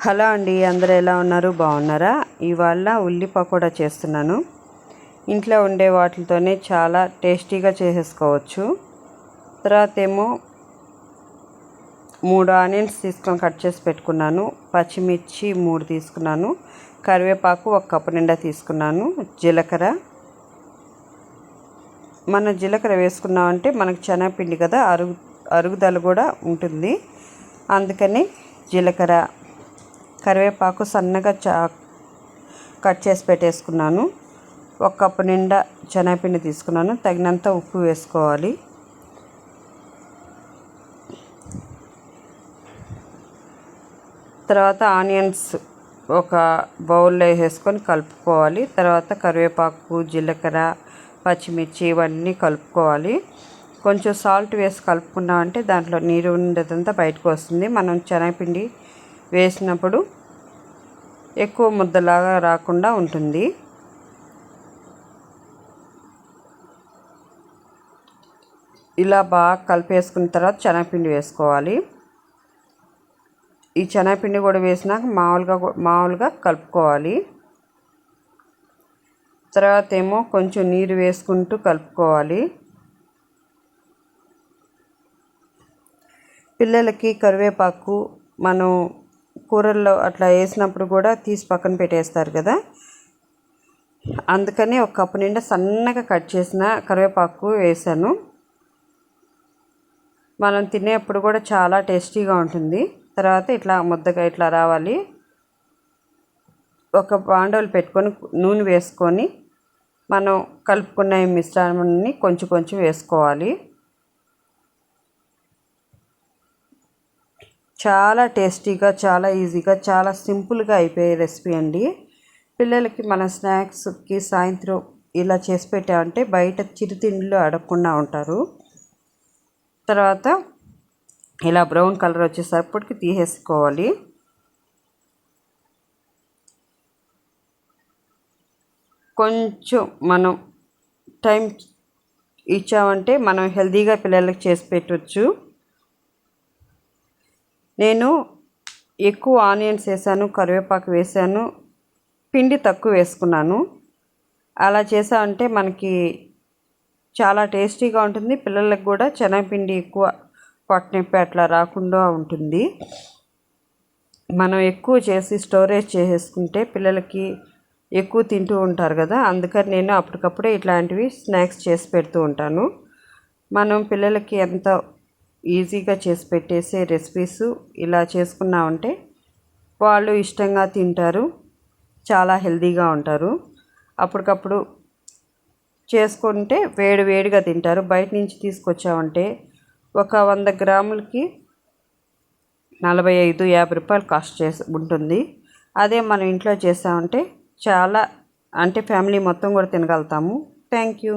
Hello అండి అందరూ ఎలా ఉన్నారు? బాగున్నారా? ఇవాళ ఉల్లి పకోడా చేస్తున్నాను. ఇంట్లో ఉండే వాటితోనే చాలా టేస్టీగా చేసేసుకోవచ్చు. తర్వాత ఏమో మూడు ఆనియన్స్ తీసుకొని కట్ చేసి పెట్టుకున్నాను. పచ్చిమిర్చి మూడు తీసుకున్నాను. కరివేపాకు ఒక కప్పు నిండా తీసుకున్నాను. జీలకర్ర. మన జీలకర్ర వేసుకున్నామంటే మనకు శనగపిండి కదా అరుగు అరుగుదల కూడా ఉంటుంది. అందుకని జీలకర్ర కరివేపాకు సన్నగా చా కట్ చేసి పెట్టేసుకున్నాను. ఒక కప్పు నిండా శనగపిండి తీసుకున్నాను. తగినంత ఉప్పు వేసుకోవాలి. తర్వాత ఆనియన్స్ ఒక బౌల్లో వేసేసుకొని కలుపుకోవాలి. తర్వాత కరివేపాకు జీలకర్ర పచ్చిమిర్చి ఇవన్నీ కలుపుకోవాలి. కొంచెం సాల్ట్ వేసి కలుపుకున్నామంటే దాంట్లో నీరు ఉండేదంతా బయటకు వస్తుంది. మనం శనగపిండి వేసినప్పుడు ఎక్కువ ముద్దలాగా రాకుండా ఉంటుంది. ఇలా బాగా కలిపేసుకున్న తర్వాత శనగపిండి వేసుకోవాలి. ఈ శనగపిండి కూడా వేసినాక మామూలుగా మామూలుగా కలుపుకోవాలి. తర్వాత ఏమో కొంచెం నీరు వేసుకుంటూ కలుపుకోవాలి. పిల్లలకి కరివేపాకు మనం కూరల్లో అట్లా వేసినప్పుడు కూడా తీసి పక్కన పెట్టేస్తారు కదా. అందుకని ఒక కప్పు నిండా సన్నగా కట్ చేసిన కరివేపాకు వేసాను. మనం తినేప్పుడు కూడా చాలా టేస్టీగా ఉంటుంది. తర్వాత ఇట్లా ముద్దగా ఇట్లా రావాలి. ఒక పాండవులు పెట్టుకొని నూనె వేసుకొని మనం కలుపుకున్న మిశ్రమాన్ని కొంచెం కొంచెం వేసుకోవాలి. చాలా టేస్టీగా చాలా ఈజీగా చాలా సింపుల్గా అయిపోయే రెసిపీ అండి. పిల్లలకి మన స్నాక్స్కి సాయంత్రం ఇలా చేసి పెట్టామంటే బయట చిరుతిండిలో అడగకుండా ఉంటారు. తర్వాత ఇలా బ్రౌన్ కలర్ వచ్చేసరిపటికి తీసేసుకోవాలి. కొంచెం మనం టైం ఇచ్చామంటే మనం హెల్తీగా పిల్లలకి చేసి పెట్టవచ్చు నేను ఎక్కువ ఆనియన్స్ వేసాను కరివేపాకు వేసాను పిండి తక్కువ వేసుకున్నాను. అలా చేసామంటే మనకి చాలా టేస్టీగా ఉంటుంది. పిల్లలకు కూడా శనగపిండి ఎక్కువ పొట్టనొప్పి అట్లా రాకుండా ఉంటుంది. మనం ఎక్కువ చేసి స్టోరేజ్ చేసేసుకుంటే పిల్లలకి ఎక్కువ తింటూ ఉంటారు కదా. అందుకని నేను అప్పటికప్పుడే ఇట్లాంటివి స్నాక్స్ చేసి పెడుతూ ఉంటాను. మనం పిల్లలకి ఎంత ఈజీగా చేసి పెట్టేసే రెసిపీస్ ఇలా చేసుకున్నామంటే వాళ్ళు ఇష్టంగా తింటారు చాలా హెల్తీగా ఉంటారు. అప్పటికప్పుడు చేసుకుంటే వేడి వేడిగా తింటారు. బయట నుంచి తీసుకొచ్చామంటే ఒక వంద గ్రాములకి నలభై ఐదు యాభై రూపాయలు కాస్ట్ చేసి ఉంటుంది. అదే మనం ఇంట్లో చేసామంటే చాలా అంటే ఫ్యామిలీ మొత్తం కూడా తినగలుగుతాము. Thank you.